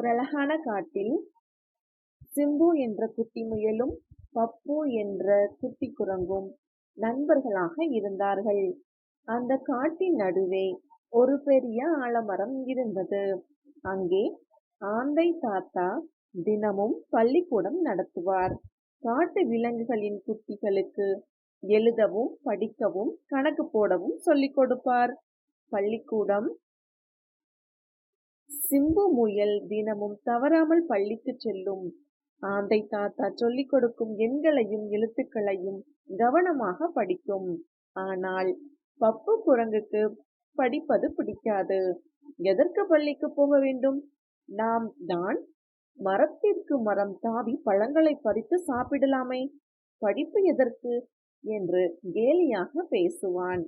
ஒரு அழகான காட்டில் சிம்பு என்ற குட்டி முயலும் பப்பு என்ற குட்டி குரங்கும் நண்பர்களாக இருந்தார்கள். அந்த காட்டின் நடுவே ஒரு பெரிய ஆலமரம் இருந்தது. அங்கே ஆந்தை தாத்தா தினமும் பள்ளிக்கூடம் நடத்துவார். காட்டு விலங்குகளின் குட்டிகளுக்கு எழுதவும் படிக்கவும் கணக்கு போடவும் சொல்லிக் கொடுப்பார். பள்ளிக்கூடம் சிம்பு முயல் தினமும் தவறாமல் பள்ளிக்கு செல்லும். ஆந்தை தாத்தா சொல்லிக் கொடுக்கும் எண்களையும் எழுத்துக்களையும் கவனமாக படிக்கும். ஆனால் பப்பு குரங்குக்கு படிப்பது பிடிக்காது. எதற்கு பள்ளிக்கு போக வேண்டும்? நாம் தான் மரத்திற்கு மரம் தாவி பழங்களை பறித்து சாப்பிடலாமே. படிப்பு எதற்கு? என்று கேலியாக பேசுவான்.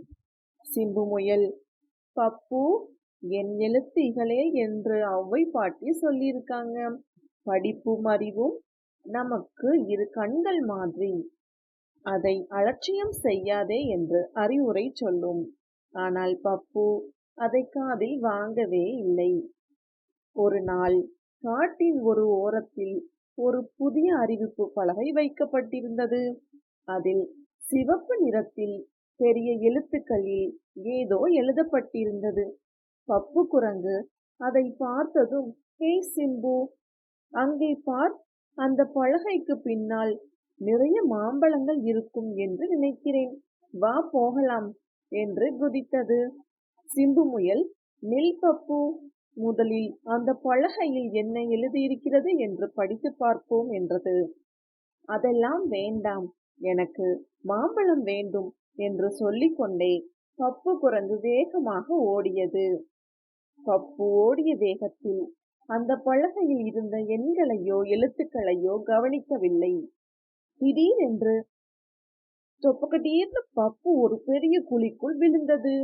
சிம்பு முயல் பப்பு என் எழுத்து இகலே என்று ஒளவை பாட்டி சொல்லியிருக்காங்க. படிப்பும் அறிவும் நமக்கு இரு கண்கள் மாதிரி. அதை அலட்சியம் செய்யாதே என்று அறிவுரை சொல்லும். ஆனால் பப்பு அதை காதில் வாங்கவே இல்லை. ஒரு நாள் காட்டின் ஒரு ஓரத்தில் ஒரு புதிய அறிவிப்பு பலகை வைக்கப்பட்டிருந்தது. அதில் சிவப்பு நிறத்தில் பெரிய எழுத்துக்களில் ஏதோ எழுதப்பட்டிருந்தது. பப்பு குரங்கு. அதை பார்த்ததும் ஹே சிம்பு அங்கே பார் அந்த பலகைக்கு பின்னால் நிறைய மாம்பழங்கள் இருக்கும் என்று நினைக்கிறேன். வா போகலாம் என்று குதித்தது. சிம்பு முயல் நில் பப்பு முதலில் அந்த பலகையில் என்ன எழுதியிருக்கிறது என்று படித்து பார்ப்போம் என்றது. அதெல்லாம் வேண்டாம் எனக்கு மாம்பழம் வேண்டும் என்று சொல்லிக்கொண்டே பப்பு குரங்கு வேகமாக ஓடியது. பப்பு ஓடிய வேகத்தில் அந்த பலகையில் இருந்த எண்களையோ எழுத்துக்களையோ கவனிக்கவில்லை. திடீரென்று தொப்பக்கட்டீர்னு பப்பு ஒரு பெரிய குழிக்குள் விழுந்தது.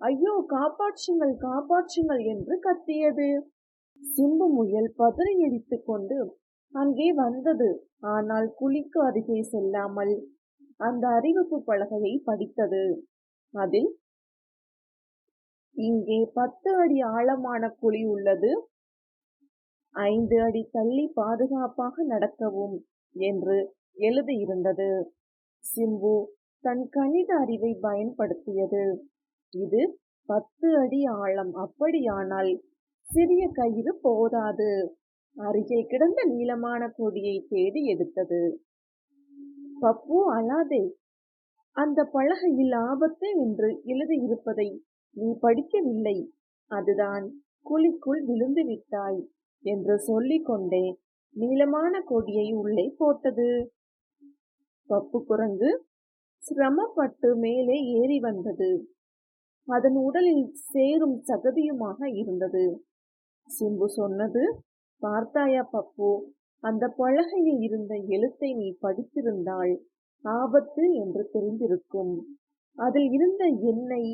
ஐயோ காப்பாற்றுங்கள் காப்பாற்றுங்கள் என்று கத்தியது. சிம்பு முயல் பதறி அடித்துக் கொண்டு அங்கே வந்தது. ஆனால் குழிக்கு அருகே செல்லாமல் அந்த அறிவிப்பு பலகையை படித்தது. அதில் இங்கே பத்து அடி ஆழமான குழி உள்ளது. ஐந்து அடி தள்ளி பாதுகாப்பாக நடக்கவும் என்று எழுதியிருந்தது. சிம்பு தன் கணித அறிவை பயன்படுத்தியது. இது பத்து அடி ஆழம் அப்படியானால் சிறிய கயிறு போதாது. அருகே கிடந்த நீளமான கொடியை தேடி எடுத்தது. பப்பு அழாதே அந்த பலகையில் ஆபத்து என்று எழுதியிருப்பதை நீ படிக்கவில்லை. அதுதான் குழிக்குள் விழுந்து விட்டாய் என்று சொல்லிக்கொண்டே நீளமான கொடியை உள்ளே போட்டது. பப்பு குரங்கு சிரமப்பட்டு மேலே ஏறி வந்தது. அதன் உடலில் சேரும் சகதியுமாக இருந்தது. சிம்பு சொன்னது பார்த்தாயா பப்பு அந்த பலகையில் இருந்த எழுத்தை நீ படித்திருந்தாள் ஆபத்து என்று தெரிந்திருக்கும். அதில் இருந்த எண்ணை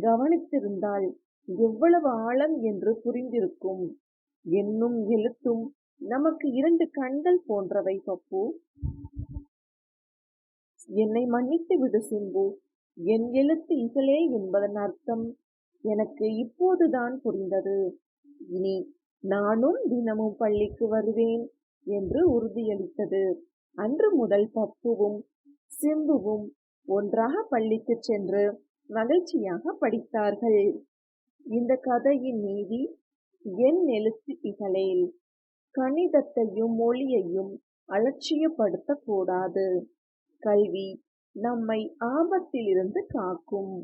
கவனித்திருந்தால் எவ்வளவு ஆழம் என்று புரிந்திருக்கும். என்னும் எழுத்தும் நமக்கு இரண்டு கண்கள் போன்றவை பப்பு. என்னை மன்னித்து விடு சிம்பு. என் எழுத்து இகலே என்பதன் அர்த்தம் எனக்கு இப்போதுதான் புரிந்தது. இனி நானும் தினமும் பள்ளிக்கு வருவேன் என்று உறுதியளித்தது. அன்று முதல் பப்புவும் சிம்புவும் ஒன்றாக பள்ளிக்கு சென்று மகிழ்ச்சியாக படித்தார்கள். இந்த கதையின் நீதி என் எழுத்து இகழேல் கணிதத்தையும் மொழியையும் அலட்சியப்படுத்தக்கூடாது. கல்வி நம்மை ஆபத்திலிருந்து காக்கும்.